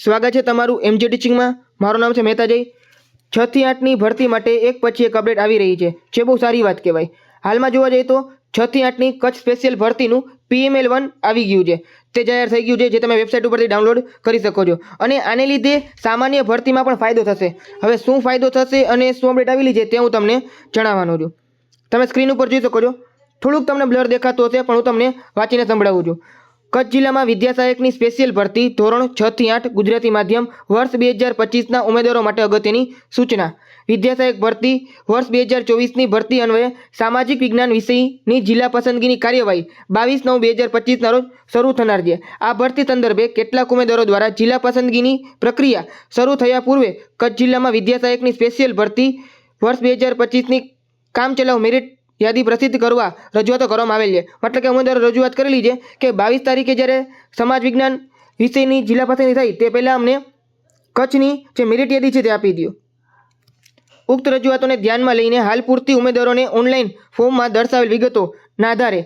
સ્વાગત છે તમારું એમજી ટીચિંગમાં મારું નામ છે મહેતાજી છ થી આઠની ભરતી માટે એક પછી એક અપડેટ આવી રહી છે, જે બહુ સારી વાત કહેવાય. હાલમાં જોવા જઈએ તો છ થી આઠની કચ્છ સ્પેશિયલ ભરતીનું પીએમએલ વન આવી ગયું છે. તે જાહેર થઈ ગયું છે, જે તમે વેબસાઇટ ઉપરથી ડાઉનલોડ કરી શકો છો. અને આને લીધે સામાન્ય ભરતીમાં પણ ફાયદો થશે. હવે શું ફાયદો થશે અને શું અપડેટ આવેલી છે, તે હું તમને જણાવવાનો છું. તમે સ્ક્રીન ઉપર જોઈ શકો છો. થોડુંક તમને બ્લર દેખાતું હશે, પણ હું તમને વાંચીને સંભળાવું છું. કચ્છ જિલ્લામાં વિદ્યા સહાયકની સ્પેશિયલ ભરતી ધોરણ છ થી આઠ ગુજરાતી માધ્યમ વર્ષ બે હજાર પચીસના ઉમેદવારો માટે અગત્યની સૂચના. વિદ્યા સહાયક ભરતી વર્ષ બે હજાર ચોવીસની ભરતી અન્વયે સામાજિક વિજ્ઞાન વિષયની જિલ્લા પસંદગીની કાર્યવાહી બાવીસ નવ બે હજાર પચીસના રોજ શરૂ થનાર છે. આ ભરતી સંદર્ભે કેટલાક ઉમેદવારો દ્વારા જિલ્લા પસંદગીની પ્રક્રિયા શરૂ થયા પૂર્વે કચ્છ જિલ્લામાં વિદ્યા સહાયકની સ્પેશિયલ ભરતી વર્ષ બે હજાર પચીસની કામચલાઉ મેરિટ યાદી પ્રસિદ્ધ કરવા રજૂઆતો કરવામાં આવેલ છે. મતલબ કે ઉમેદવારો રજૂઆત કરેલી છે કે બાવીસ તારીખે જ્યારે સમાજ વિજ્ઞાન વિષયની જિલ્લા પસંદગી થઈ તે પહેલાં અમને કચ્છની જે મેરિટ યાદી છે તે આપી દો ઉક્ત રજૂઆતોને ધ્યાનમાં લઈને હાલ પૂરતી ઉમેદવારોને ઓનલાઈન ફોર્મમાં દર્શાવેલ વિગતોના આધારે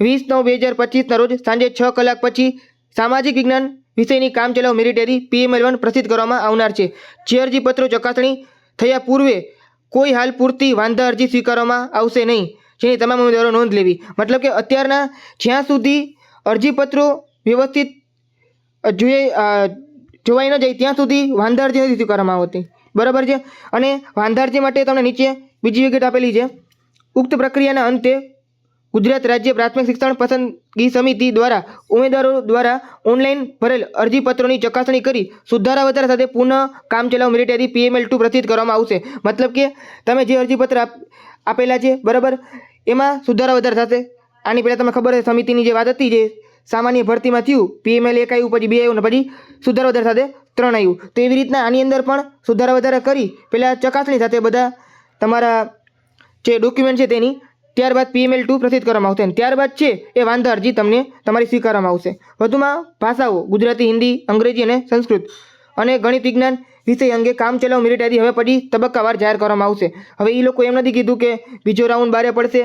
વીસ નવ બે હજાર પચીસના રોજ સાંજે છ કલાક પછી સામાજિક વિજ્ઞાન વિષયની કામચલાઉ મેરિટ યાદી પીએમએલ વન પ્રસિદ્ધ કરવામાં આવનાર છે. જે અરજીપત્રો ચકાસણી થયા પૂર્વે કોઈ હાલ પૂરતી વાંધા અરજી સ્વીકારવામાં આવશે નહીં. જેની તમામ ઉમેદવારો નોંધ લેવી. મતલબ કે અત્યારના જ્યાં સુધી અરજીપત્રો વ્યવસ્થિત જોઈએ જોવાઈ ન જાય ત્યાં સુધી વાંધા અરજી નથી સ્વીકારવામાં આવતી. બરાબર છે? અને વાંધા અરજી માટે તમને નીચે બીજી વિગત આપેલી છે. ઉક્ત પ્રક્રિયાના અંતે ગુજરાત રાજ્ય પ્રાથમિક શિક્ષણ પસંદગી સમિતિ દ્વારા ઉમેદવારો દ્વારા ઓનલાઈન ભરેલ અરજીપત્રોની ચકાસણી કરી સુધારા વધારા સાથે પુનઃ કામચલાઉ મિલિટરી પીએમએલ ટુ પ્રસિદ્ધ કરવામાં આવશે. મતલબ કે તમે જે અરજીપત્ર આપ- આપેલા છે, બરાબર? એમાં સુધારા વધારા થશે આની પહેલાં તમને ખબર છે, સમિતિની જે વાત હતી, જે સામાન્ય ભરતીમાં થયું, પીએમએલ એક આવ્યું પછી બે આવ્યું ને પછી સુધારા વધારા સાથે ત્રણ આવ્યું તો એવી રીતના આની અંદર પણ સુધારા વધારા કરી પહેલાં ચકાસણી સાથે બધા તમારા જે ડોક્યુમેન્ટ છે તેની ત્યારબાદ પીએમએલ ટુ પ્રસિદ્ધ કરવામાં આવશે ત્યારબાદ છે એ વાંધા અરજી તમને તમારી સ્વીકારવામાં આવશે. વધુમાં ભાષાઓ, ગુજરાતી, હિન્દી, અંગ્રેજી અને સંસ્કૃત અને ગણિત વિજ્ઞાન વિષય અંગે કામચલાઉ મેરિટ યાદી હવે પછી તબક્કાવાર જાહેર કરવામાં આવશે. હવે એ લોકો એમ નથી કીધું કે બીજો રાઉન્ડ બારે પડશે.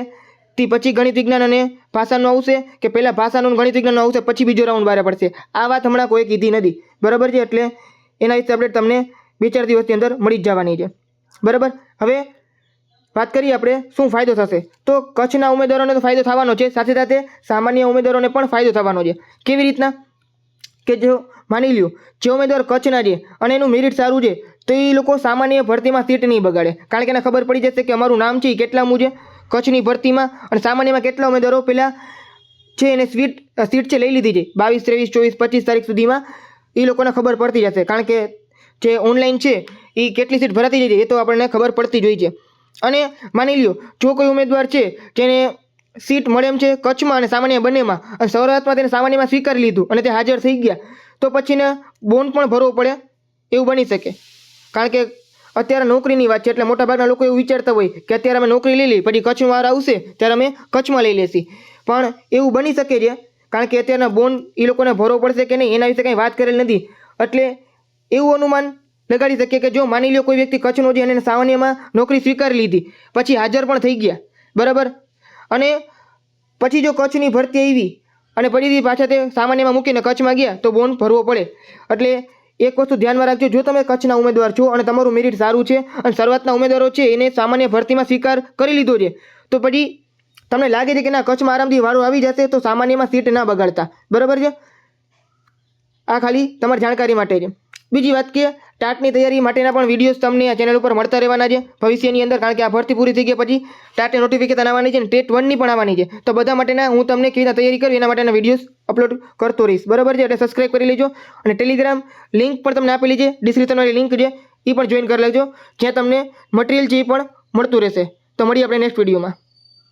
તે પછી ગણિત વિજ્ઞાન અને ભાષાનું આવશે કે પહેલાં ભાષાનું ગણિત વિજ્ઞાનનું આવશે, પછી બીજો રાઉન્ડ બારે પડશે. આ વાત હમણાં કોઈ કીધી નથી. બરાબર છે? એટલે એના વિશે અપડેટ તમને બે ચાર દિવસની અંદર મળી જ જવાની છે. બરાબર? હવે વાત કરીએ આપણે, શું ફાયદો થશે? તો કચ્છના ઉમેદવારોને તો ફાયદો થવાનો છે. સાથે સાથે સામાન્ય ઉમેદવારોને પણ ફાયદો થવાનો છે. કેવી રીતના? કે જો માની લ્યો, જે ઉમેદવાર કચ્છના છે અને એનું મેરિટ સારું છે, તો એ લોકો સામાન્ય ભરતીમાં સીટ નહીં બગાડે. કારણ કે એને ખબર પડી જશે કે અમારું નામ છે, એ કેટલામું છે કચ્છની ભરતીમાં અને સામાન્યમાં કેટલા ઉમેદવારો પહેલાં છે એને સીટ સીટ છે લઈ લીધી છે. બાવીસ, ત્રેવીસ, ચોવીસ, પચીસ તારીખ સુધીમાં એ લોકોને ખબર પડતી જશે. કારણ કે જે ઓનલાઈન છે, એ કેટલી સીટ ભરાતી જાય છે એ તો આપણને ખબર પડતી જ હોય છે. અને માની લ્યો, જો કોઈ ઉમેદવાર છે જેને સીટ મળે એમ છે કચ્છમાં અને સામાન્ય બંનેમાં, અને સૌરાષ્ટ્રમાં તેને સામાન્યમાં સ્વીકારી લીધું અને તે હાજર થઈ ગયા, તો પછીને બોન્ડ પણ ભરવો પડે એવું બની શકે. કારણ કે અત્યારે નોકરીની વાત છે, એટલે મોટાભાગના લોકો એવું વિચારતા હોય કે અત્યારે અમે નોકરી લઈ લઈએ, પછી કચ્છમાં વાર આવશે, ત્યારે અમે કચ્છમાં લઈ લેશી. પણ એવું બની શકે છે, કારણ કે અત્યારના બોન્ડ એ લોકોને ભરવો પડશે કે નહીં, એના વિશે કંઈ વાત કરેલ નથી. એટલે એવું અનુમાન લગાડી શકીએ કે જો માની લો કોઈ વ્યક્તિ કચ્છનો છે અને સામાન્યમાં નોકરી સ્વીકારી લીધી, પછી હાજર પણ થઈ ગયા, બરાબર? અને પછી જો કચ્છની ભરતી આવી અને પછીથી પાછા તે સામાન્યમાં મૂકીને કચ્છમાં ગયા, તો બોન્ડ ભરવો પડે. એટલે એક વસ્તુ ધ્યાનમાં રાખજો, જો તમે કચ્છના ઉમેદવાર છો અને તમારું મેરિટ સારું છે અને શરૂઆતના ઉમેદવારો છે, એને સામાન્ય ભરતીમાં સ્વીકાર કરી લીધો છે, તો પછી તમને લાગે છે કે ના, કચ્છમાં આરામથી વારો આવી જશે, તો સામાન્યમાં સીટ ના બગાડતા. બરાબર છે? આ ખાલી તમારી જાણકારી માટે છે. બીજી વાત કે ટાટની તૈયારી માટેના પણ વિડીયોઝ તમને આ ચેનલ ઉપર મળતા રહેવાના છે. ભવિષ્યની અંદર કારણ કે આ ભરતી પૂરી થઈ ગઈ પછી ટાટની નોટિફિકેશન આવવાની છે અને ટેટ વનની પણ આવવાની છે. તો બધા માટેના હું તમને કેવી રીતે તૈયારી કરું એના માટેના વિડીયોઝ અપલોડ કરતો રહીશ. બરાબર છે? એટલે સબસ્ક્રાઈબ કરી લેજો. અને ટેલિગ્રામ લિંક પણ તમને આપેલી છે. ડિસ્ક્રિપ્શનવાળી લિંક છે. એ પણ જોઈન કરી લેજો. જ્યાં તમને મટીરિયલ છે એ પણ મળતું રહેશે. તો મળીએ આપણે નેક્સ્ટ વિડીયોમાં